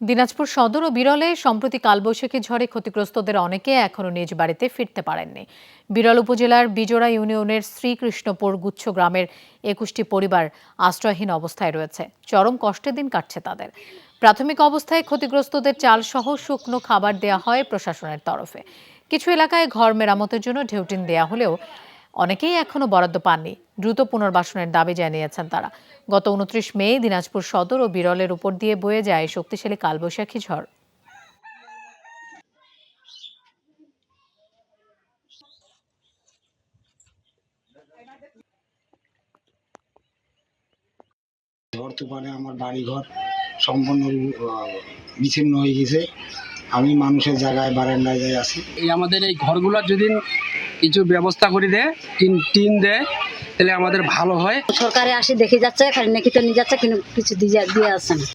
দিনাজপুর সদর ও বিরলে সম্প্রতি কালবৈশাখী ঝড়ে ক্ষতিগ্রস্তদের অনেকে এখনও নিজ বাড়িতে ফিরতে পারেননি। বিরল উপজেলার বিজোড়া ইউনিয়নের শ্রীকৃষ্ণপুর গুচ্ছ গ্রামের একুশটি পরিবার আশ্রয়হীন অবস্থায় রয়েছে। চরম কষ্টের দিন কাটছে তাদের। প্রাথমিক অবস্থায় ক্ষতিগ্রস্তদের চালসহ শুকনো খাবার দেওয়া হয় প্রশাসনের তরফে। কিছু এলাকায় ঘর মেরামতের জন্য ঢেউটিন দেওয়া হলেও অনেকেই এখনও বরাদ্দ পাননি দ্রুত পুনর্বাসনের দাবি জানিয়েছেন তারা। গত উনত্রিশ মে দিনাজপুর সদর ও বিরলের উপর দিয়ে বয়ে যায় শক্তিশালী কালবৈশাখী ঝড়। ঝড় তুফানে আমার বাড়িঘর সম্পূর্ণ বিচ্ছিন্ন হয়ে গেছে। আমি মানুষের জায়গায় বারান্দায় যাই আছি। এই আমাদের এই ঘরগুলো যদি কিছু ব্যবস্থা করে দেয় টিন টিন দেয় তাহলে আমাদের ভালো হয়। সরকারে আসি, দেখে যাচ্ছে, খালি নাকি তো নিয়ে যাচ্ছে, কিন্তু কিছু দিয়ে দিয়ে আসে না।